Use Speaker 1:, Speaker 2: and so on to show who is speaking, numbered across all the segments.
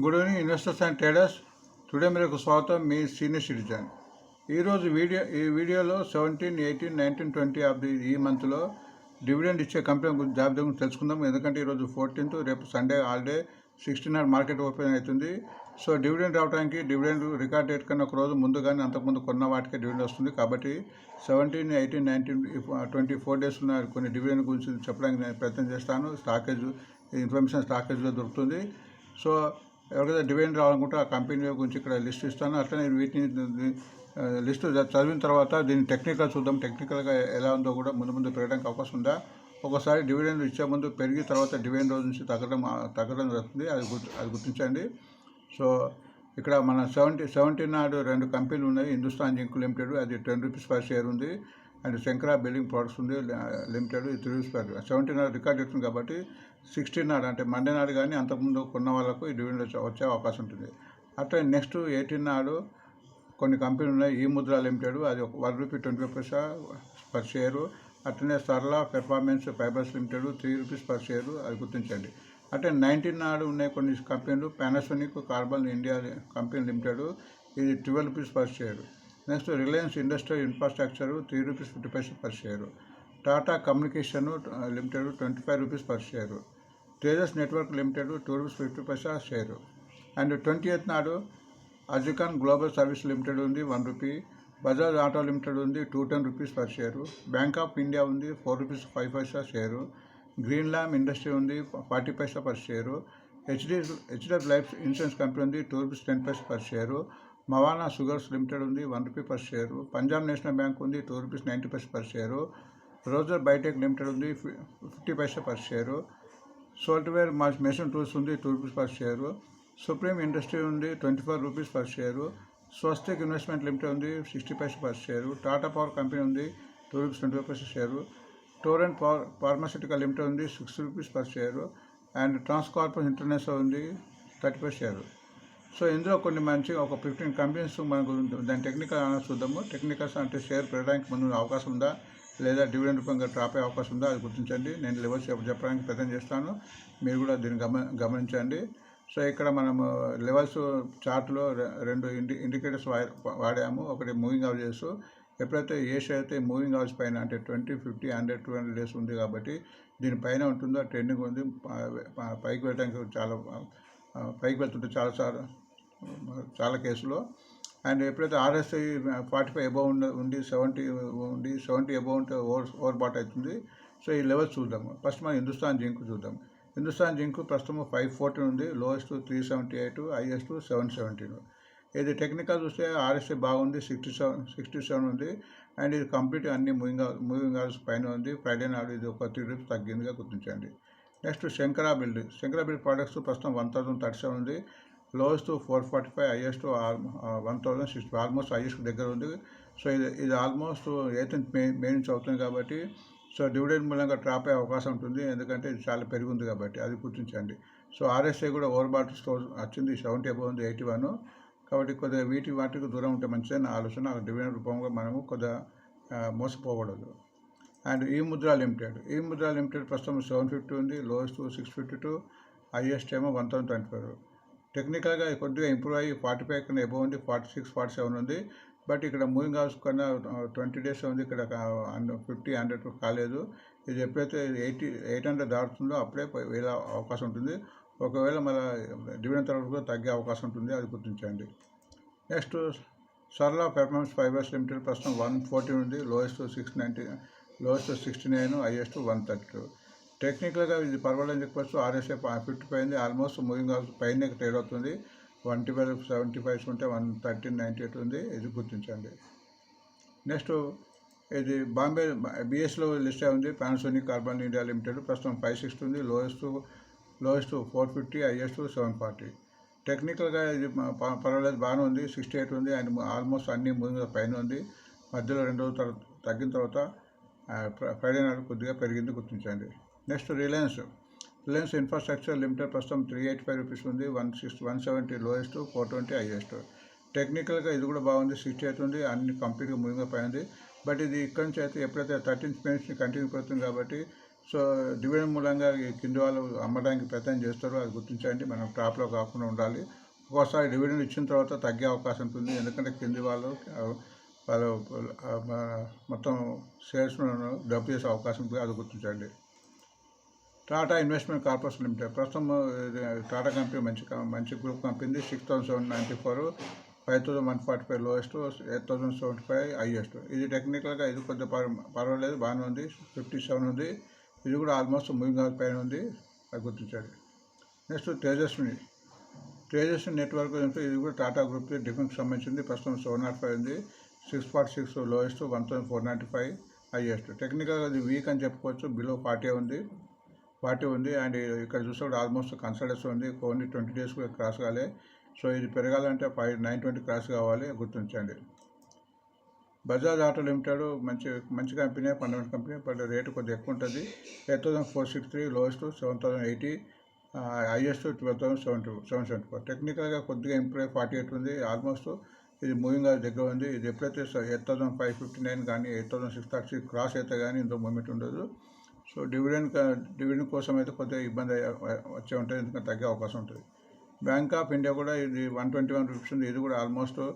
Speaker 1: Good evening investors and traders. Today మీకు స్వాగతం మీ సీనియర్ సిటిజన్. ఈరోజు వీడియో ఈ వీడియోలో seventeen eighteen nineteen twenty of the ఈ మంత్లో డివిడెండ్ ఇచ్చే కంపెనీ గురించి జాబితా గురించి తెలుసుకుందాం. ఎందుకంటే ఈరోజు ఫోర్టీన్త్ రేపు Sunday holiday sixteen or market open అవుతుంది. సో డివిడెండ్ రావడానికి డివిడెండ్ రికార్డ్ డేట్ కన్నా ఒక రోజు ముందు కానీ అంతకుముందు కొన్న వాటికే డివిడెండ్ వస్తుంది. కాబట్టి seventeen eighteen nineteen twenty four days ఉన్న కొన్ని డివిడెండ్ గురించి చెప్పడానికి నేను ప్రయత్నం చేస్తాను. స్టాకేజ్ ఇన్ఫర్మేషన్ స్టాకేజ్లో దొరుకుతుంది. సో ఎవరికైతే డివిడెండ్ రావాలనుకుంటే ఆ కంపెనీ గురించి ఇక్కడ లిస్ట్ ఇస్తాను. అట్లనే వీటిని లిస్టు చదివిన తర్వాత దీన్ని టెక్నికల్ చూద్దాం. టెక్నికల్గా ఎలా ఉందో కూడా ముందు ముందు పెరగడానికి అవకాశం ఉందా? ఒకసారి డివిడెండ్ ఇచ్చే ముందు పెరిగి తర్వాత డివిడెండ్ రోజు నుంచి తగ్గడం తగ్గడం జరుగుతుంది. అది గుర్తు అది గుర్తించండి. సో ఇక్కడ మన సెవెంటీ సెవెంటీ నాడు రెండు కంపెనీలు ఉన్నాయి. హిందుస్థాన్ జింక్ లిమిటెడ్ అది టెన్ రూపీస్ పర్ షేర్ ఉంది. అండ్ శంకరా బిల్డింగ్ ప్రొడక్ట్స్ ఉంది limited three rupees per seventy నాడు రికార్డ్ అవుతుంది కాబట్టి సిక్స్టీన్ నాడు అంటే మండే నాడు కానీ అంతకుముందు కొన్న వాళ్ళకు ఈ డివిడెండ్ వచ్చే వచ్చే అవకాశం ఉంటుంది. అట్లా నెక్స్ట్ ఎయిటీన్ నాడు కొన్ని కంపెనీలు ఉన్నాయి ఈ ముద్ర లిమిటెడ్ అది ఒక one rupee twenty paisa per share. అట్లనే Sarla performance fibres limited three rupees per share అది గుర్తించండి. అంటే నైన్టీన్ నాడు ఉన్నాయి కొన్ని కంపెనీలు Panasonic Carbon India company limited ఇది twelve rupees per share. Next Reliance industrial infrastructure three rupees fifty paisa per share. Tata communication limited twenty five rupees per share. Tejas network limited two rupees fifty paisa share. And twenty eighth నాడు Ajcon global service Limited ఉంది one rupee. Bajaj auto limited ఉంది two ten rupees per share. Bank of India ఉంది four rupees five paisa share. Green lam industry ఉంది forty paisa per share. HD HDF life insurance company ఉంది two rupees ten paisa per share. Mawana sugars limited ఉంది one rupee per share. Punjab National Bank ఉంది two rupees ninety paisa per share. Roger biotech limited ఉంది fifty paisa per share. సాల్ట్వేర్ మా machine tools ఉంది two rupees per share supreme industry ఉంది twenty four rupees per share Swastik investment limited ఉంది sixty paisa per share Tata power company ఉంది two rupees twenty five paisa share Torrent power pharmaceutical limited ఉంది six rupees per share and Transcorp international ఉంది thirty five share so ఇందులో కొన్ని మంచి ఒక fifteen companies మనకు దాని టెక్నికల్ అనాలిసిస్ చూద్దాము. టెక్నికల్స్ అంటే షేర్ పెరగడానికి ముందు అవకాశం ఉందా? లేదా డివిడెండ్ రూపంగా డ్రాప్ అయ్యే అవకాశం ఉందో అది గుర్తించండి. నేను లెవెల్స్ చెప్పడానికి ప్రయత్నం చేస్తాను. మీరు కూడా దీన్ని గమ గమనించండి. సో ఇక్కడ మనము లెవెల్స్ చార్ట్లో రెండు ఇండి ఇండికేటర్స్ వా- వాడాము. ఒకటి మూవింగ్ అవరేజెస్ ఎప్పుడైతే ఏ షేర్ అయితే మూవింగ్ అవర్స్ పైన అంటే twenty fifty hundred two hundred days ఉంది కాబట్టి దీనిపైన ఉంటుందో? ట్రెండింగ్ ఉంది. పైకి వెళ్ళడానికి చాలా పైకి వెళ్తుంటే చాలా చాలా చాలా కేసులో అండ్ ఎప్పుడైతే ఆర్ఎస్ఐ ఫార్టీ ఫైవ్ అబౌవ్ ఉండి ఉండి సెవెంటీ ఉండి సెవెంటీ అబౌవ్ ఉంటే ఓవర్ ఓవర్ బాట్ అవుతుంది. సో ఈ లెవెల్స్ చూద్దాము ఫస్ట్ మనం హిందుస్థాన్ జింక్ చూద్దాం. హిందుస్థాన్ జింక్ ప్రస్తుతం ఫైవ్ ఫోర్టీన్ ఉంది. Lowest three seventy eight highest seven seventeen ఇది టెక్నికల్ చూస్తే ఆర్ఎస్ఐ బాగుంది సిక్స్టీ సెవెన్ సిక్స్టీ సెవెన్ ఉంది. అండ్ ఇది కంప్లీట్ అన్ని మూవింగ్ మూవింగ్ అవర్స్ పైన ఉంది. ఫ్రైడే నాడు ఇది ఒక త్రీ రూపీస్ తగ్గిందిగా గుర్తించండి. Next Shankara build. Shankara build products ప్రస్తుతం వన్ థౌసండ్ థర్టీ సెవెన్ ఉంది. Lowest four forty five highest one thousand six almost highest దగ్గర ఉంది. సో ఇది ఇది ఆల్మోస్ట్ ఎయిటీన్త్ మే మే నుంచి అవుతుంది కాబట్టి సో డివిడెండ్ మూలంగా డ్రాప్ అయ్యే అవకాశం ఉంటుంది. ఎందుకంటే ఇది చాలా పెరిగింది కాబట్టి అది గుర్తించండి. సో ఆర్ఎస్ఐ కూడా ఓవర్ బాట్ స్టోర్ వచ్చింది సెవెంటీ అబౌవ్ ఉంది ఎయిటీ వన్ కాబట్టి కొద్దిగా వీటి వాటికి దూరం ఉంటే మంచిదని నా ఆలోచన డివిడెండ్ రూపంగా మనము కొద్దిగా మోసపోకూడదు. అండ్ ఈ ముద్ర లిమిటెడ్ ఈ ముద్ర లిమిటెడ్ ప్రస్తుతం సెవెన్ ఫిఫ్టీ ఉంది lowest six fifty two highest ఏమో వన్ థౌసండ్ ట్వంటీ ఫైవ్ టెక్నికల్గా కొద్దిగా ఇంప్రూవ్ అయ్యి ఫార్టీ ఫైవ్ కన్నా ఎబో ఉంది ఫార్టీ సిక్స్ ఫార్టీ సెవెన్ ఉంది. బట్ ఇక్కడ మూవింగ్ అవర్స్ కన్నా ట్వంటీ డేస్ ఉంది ఇక్కడ ఫిఫ్టీ హండ్రెడ్ కాలేదు. ఇది ఎప్పుడైతే ఎయిటీ ఎయిట్ హండ్రెడ్ దాటుతుందో అప్పుడే వేలా వెళ్ళే అవకాశం ఉంటుంది. ఒకవేళ మళ్ళీ డివిడెండ్ తర్వాత కూడా తగ్గే అవకాశం ఉంటుంది అది గుర్తించండి. Next Sarla performance fibers limited ప్రస్తుతం వన్ ఫోర్టీన్ ఉంది. Lowest six ninety lowest sixty nine highest one thirty two. టెక్నికల్గా ఇది పర్వాలేదు చెప్పొచ్చు RSA fifty five almost moving house పైన ట్రేడ్ అవుతుంది. వన్ ట్వెల్వ్ సెవెంటీ ఫైవ్ ఉంటే వన్ థర్టీన్ నైంటీ ఎయిట్ ఉంది ఇది గుర్తించండి. నెక్స్ట్ ఇది బాంబే బిఎస్లో లిస్ట్ అయి ఉంది. పానాసోనిక్ కార్బన్ ఇండియా లిమిటెడ్ ప్రస్తుతం ఫైవ్ సిక్స్టీ ఉంది. Lowest lowest four fifty highest seven forty. టెక్నికల్గా ఇది పర్వాలేదు. బాగానే ఉంది. సిక్స్టీ ఎయిట్ ఉంది. అండ్ ఆల్మోస్ట్ అన్ని మూవింగ్ పైన ఉంది. మధ్యలో రెండు రోజుల తర్వాత తగ్గిన తర్వాత ఫ్రైడే నాడు కొద్దిగా పెరిగింది గుర్తించండి. Next Reliance. Reliance infrastructure limited ప్రస్తుతం త్రీ ఎయిట్ ఫైవ్ రూపీస్ ఉంది one six one seventy lowest four twenty highest టెక్నికల్గా ఇది కూడా బాగుంది సిక్స్టీ ఎయిట్ ఉంది అన్ని కంప్లీట్గా మూవింగ్ పైన బట్ ఇది ఇక్కడ నుంచి అయితే ఎప్పుడైతే థర్టీన్ మే కంటిన్యూ అవుతుంది కాబట్టి సో డివిడెండ్ మూలంగా ఈ కింది వాళ్ళు అమ్మడానికి ప్రయత్నం చేస్తారు అది గుర్తించండి. మనం టాప్లో కాకుండా ఉండాలి. ఒక్కోసారి డివిడెండ్ ఇచ్చిన తర్వాత తగ్గే అవకాశం ఉంటుంది. ఎందుకంటే కింది వాళ్ళు వాళ్ళు మొత్తం షేర్స్ డబ్బు చేసే అవకాశం ఉంటుంది అది గుర్తించండి. Tata investment corporation limited. ప్రస్తుతం ఇది టాటా కంపెనీ మంచి మంచి group company six thousand seven ninety four five thousand one forty five lowest eight thousand seventy five highest. ఇది టెక్నికల్గా ఇది కొద్దిగా పర్- పర్వాలేదు బాగానే ఉంది. ఫిఫ్టీ సెవెన్ ఉంది. ఇది కూడా ఆల్మోస్ట్ మూవింగ్ అవుట్ పైన ఉంది అది గుర్తించండి. నెక్స్ట్ తేజస్విని. తేజస్వి నెట్వర్క్ ఇది కూడా టాటా గ్రూప్ డిఫెన్స్ సంబంధించింది. ప్రస్తుతం సెవెన్ నాట్ ఫైవ్ ఉంది. Six forty six lowest one thousand four ninety five highest. టెక్నికల్గా అది వీక్ అని చెప్పుకోవచ్చు. బిలో ఫార్టీ ఉంది. ఫార్టీ ఉంది. అండ్ ఇక్కడ చూస్తే కూడా ఆల్మోస్ట్ కన్సల్టెన్స్ ఉంది. ఓన్లీ ట్వంటీ డేస్ కూడా క్రాస్ కాలే. సో ఇది పెరగాలంటే ఫైవ్ నైన్ ట్వంటీ క్రాస్ కావాలి గుర్తించండి. బజాజ్ ఆటో లిమిటెడ్ మంచి మంచి company fundamental company but rate కొద్దిగా ఎక్కువ ఉంటుంది. Eight thousand four six three lowest seven thousand eighty highest twelve thousand seventy seven seventy four. టెక్నికల్గా కొద్దిగా ఇంప్రూవ్ ఫార్టీ ఎయిట్ ఉంది. ఆల్మోస్ట్ ఇది మూవింగ్ దగ్గర ఉంది. ఇది ఎప్పుడైతే eight thousand five fifty nine కానీ eight thousand six thirty cross అయితే కానీ ఇంత మూమెంట్ ఉండదు. సో డివిడెండ్ డివిడెండ్ కోసం అయితే కొద్దిగా ఇబ్బంది అయ్యే- వచ్చే ఉంటుంది. ఎందుకంటే తగ్గే అవకాశం ఉంటుంది. బ్యాంక్ ఆఫ్ ఇండియా కూడా ఇది వన్ ట్వంటీ వన్ రూపీస్ ఉంది. ఇది కూడా ఆల్మోస్ట్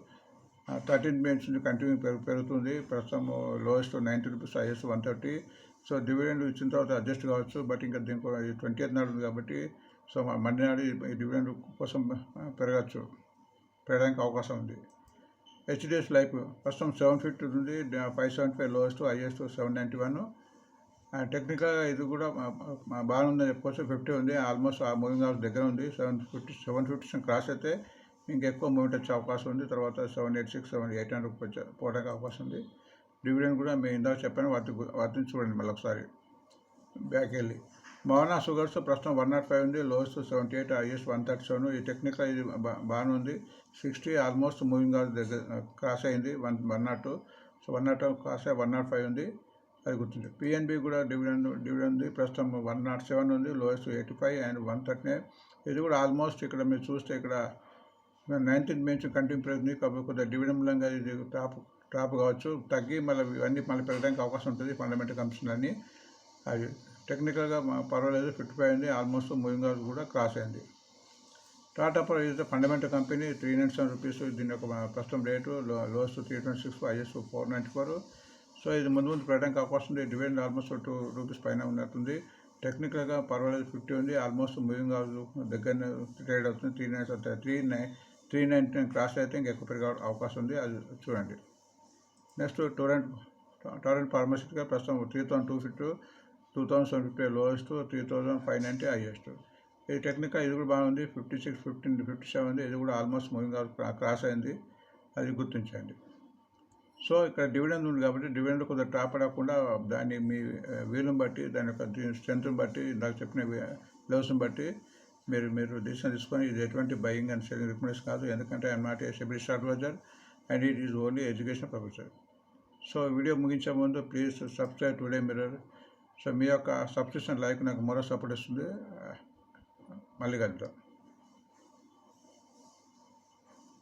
Speaker 1: థర్టీన్ మినిట్స్ నుంచి కంటిన్యూ పెరుగు పెరుగుతుంది. ప్రస్తుతం lowest ninety rupees highest one thirty. So dividend ఇచ్చిన తర్వాత అడ్జస్ట్ కావచ్చు. బట్ ఇంకా దీనికి ట్వంటీ ఎయిత్ నాడు ఉంది కాబట్టి సో మండే నాడు ఈ డివిడెండ్ కోసం పెరగచ్చు. పెరగడానికి అవకాశం ఉంది. హెచ్డిఎఫ్ లైఫ్ ప్రస్తుతం సెవెన్ ఫిఫ్టీ ఉంది. Five seventy five lowest highest seven ninety one. టెక్నికల్గా ఇది కూడా బాగుందని చెప్పుకోవచ్చు ఫిఫ్టీ ఉంది ఆల్మోస్ట్ ఆ మూవింగ్ అవర్స్ దగ్గర ఉంది. Seven fifty seven fifty cross అయితే ఇంకెక్కువ మూమెంట్ వచ్చే అవకాశం ఉంది. తర్వాత seven eight six seven eight hundred వచ్చే పోవడానికి అవకాశం ఉంది. డివిడెండ్ కూడా మేము ఇందాక చెప్పాను వాటి వాటిని చూడండి మళ్ళీ ఒకసారి. బ్యాక్ వెళ్ళి. మౌనా షుగర్స్ ప్రస్తుతం వన్ నాట్ ఫైవ్ ఉంది. Lowest seventy eight highest one thirty seven ఈ టెక్నికల్ ఇది బాగానే ఉంది. సిక్స్టీ ఆల్మోస్ట్ మూవింగ్ అవర్ దగ్గర క్రాస్ అయింది. One one nought two so one nought cross అయ్యి వన్ నాట్ ఫైవ్ ఉంది. అది గుర్తుంది పిఎన్బి కూడా డివిడెండ్ డివిడెండ్ ఉంది. ప్రస్తుతం వన్ నాట్ సెవెన్ ఉంది. Lowest eighty five and one thirty nine. ఇది కూడా ఆల్మోస్ట్ ఇక్కడ మీరు చూస్తే ఇక్కడ నైన్టీన్ నుంచి కంటిన్యూ పెరుగుతుంది. కాబట్టి కొద్దిగా డివిడెండ్ మూలంగా ఇది టాప్ టాప్ కావచ్చు. తగ్గి మళ్ళీ ఇవన్నీ మళ్ళీ పెరగడానికి అవకాశం ఉంటుంది. ఫండమెంటల్ కంపెనీలు అని అది టెక్నికల్గా పర్వాలేదు. ఫిఫ్టీ ఫైవ్ అయింది. ఆల్మోస్ట్ మూవింగ్ అవర్స్ కూడా క్రాస్ అయింది. Tata power is the fundamental company three nine seven rupees దీని యొక్క ప్రస్తుతం రేటు లో lowest three twenty six highest four ninety four so ఇది ముందు ముందు పెట్టడానికి అవకాశం ఉంది. డివిడెండ్ ఆల్మోస్ట్ టూ రూపీస్ పైన ఉన్నట్టుంది. టెక్నికల్గా పర్వాలేదు ఫిఫ్టీ ఉంది. ఆల్మోస్ట్ మూవింగ్ దగ్గర ట్రేడ్ అవుతుంది. Three nine three nine three ninety cross అయితే ఇంకా ఎక్కువ పెరిగే అవకాశం ఉంది. అది చూడండి. నెక్స్ట్ టోరెంట్ టోరెంట్ ఫార్మసీగా ప్రస్తుతం three thousand two fifty two thousand seven fifty lowest three thousand five ninety highest ఇది టెక్నికల్ ఇది కూడా బాగుంది. Fifty six fifteen fifty seven ఉంది. ఇది కూడా ఆల్మోస్ట్ మూవింగ్ క్రాస్ అయింది. అది గుర్తించండి. సో ఇక్కడ డివిడెండ్ ఉంది కాబట్టి డివిడెండ్ కొద్దిగా టాప్ అడగకుండా దాన్ని మీ వీలుని బట్టి దాని యొక్క స్ట్రెంత్ని బట్టి ఇందాక చెప్పిన లెవెల్స్ని బట్టి మీరు మీరు డిసిషన్ తీసుకొని ఇది ఎటువంటి బయింగ్ అండ్ సెల్లింగ్ రికమెండేషన్ కాదు. ఎందుకంటే I'm not a SEBI list advisor and it is only education professor so video ముగించే ముందు please subscribe Today Mirror. So మీ యొక్క సబ్స్క్రిప్షన్ లైక్ నాకు మరో సపోర్ట్ ఇస్తుంది. మళ్ళీ కలుద్దాం.